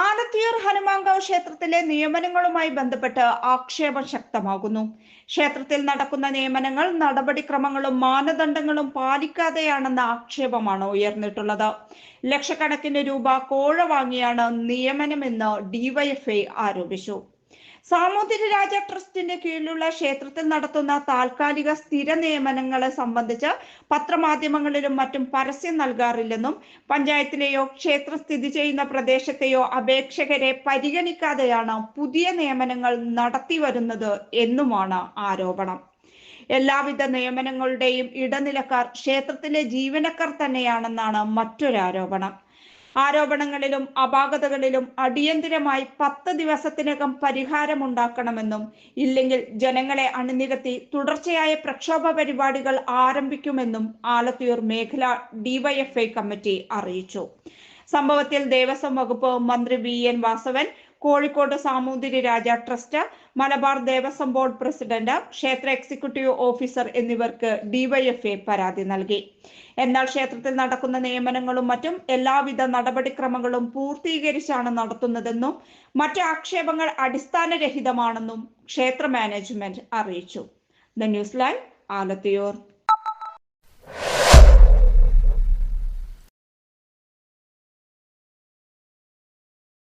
ആലത്തിയൂർ ഹനുമാങ്കാവ് ക്ഷേത്രത്തിലെ നിയമനങ്ങളുമായി ബന്ധപ്പെട്ട് ആക്ഷേപം ശക്തമാകുന്നു. ക്ഷേത്രത്തിൽ നടക്കുന്ന നിയമനങ്ങൾ നടപടിക്രമങ്ങളും മാനദണ്ഡങ്ങളും പാലിക്കാതെയാണെന്ന ആക്ഷേപമാണ് ഉയർന്നിട്ടുള്ളത്. ലക്ഷക്കണക്കിന് രൂപ കോഴ വാങ്ങിയാണ് നിയമനമെന്ന് ഡിവൈഎഫ്ഐ ആരോപിച്ചു. സാമൂതിരി രാജ ട്രസ്റ്റിന്റെ കീഴിലുള്ള ക്ഷേത്രത്തിൽ നടത്തുന്ന താൽക്കാലിക സ്ഥിര നിയമനങ്ങളെ സംബന്ധിച്ച് പത്രമാധ്യമങ്ങളിലും മറ്റും പരസ്യം നൽകാറില്ലെന്നും പഞ്ചായത്തിലെയോ ക്ഷേത്രം സ്ഥിതി ചെയ്യുന്ന പ്രദേശത്തെയോ അപേക്ഷകരെ പരിഗണിക്കാതെയാണ് പുതിയ നിയമനങ്ങൾ നടത്തി വരുന്നത് എന്നുമാണ് ആരോപണം. എല്ലാവിധ നിയമനങ്ങളുടെയും ഇടനിലക്കാർ ക്ഷേത്രത്തിലെ ജീവനക്കാർ തന്നെയാണെന്നാണ് മറ്റൊരു ആരോപണം ആരോപണങ്ങളിലും അപാകതകളിലും അടിയന്തിരമായി പത്ത് ദിവസത്തിനകം പരിഹാരമുണ്ടാക്കണമെന്നും ഇല്ലെങ്കിൽ ജനങ്ങളെ അണിനിരത്തി തുടർച്ചയായ പ്രക്ഷോഭ പരിപാടികൾ ആരംഭിക്കുമെന്നും ആലത്തൂർ മേഖല ഡിവൈഎഫ്ഐ കമ്മിറ്റി അറിയിച്ചു. സംഭവത്തിൽ ദേവസ്വം വകുപ്പ് മന്ത്രി V N Vasavan Kozhikode Samoothiri Raja trust Malabar Devaswom board president ക്ഷേത്ര എക്സിക്യൂട്ടീവ് ഓഫീസർ എന്നിവർക്ക് ഡിവൈഎഫ്എ പരാതി നൽകി. എന്നാൽ ക്ഷേത്രത്തിൽ നടക്കുന്ന നിയമനങ്ങളും മറ്റും എല്ലാവിധ നടപടിക്രമങ്ങളും പൂർത്തീകരിച്ചാണ് നടത്തുന്നതെന്നും മറ്റ് ആക്ഷേപങ്ങൾ അടിസ്ഥാനരഹിതമാണെന്നും ക്ഷേത്ര മാനേജ്മെന്റ് അറിയിച്ചു. The news live Alathiyur.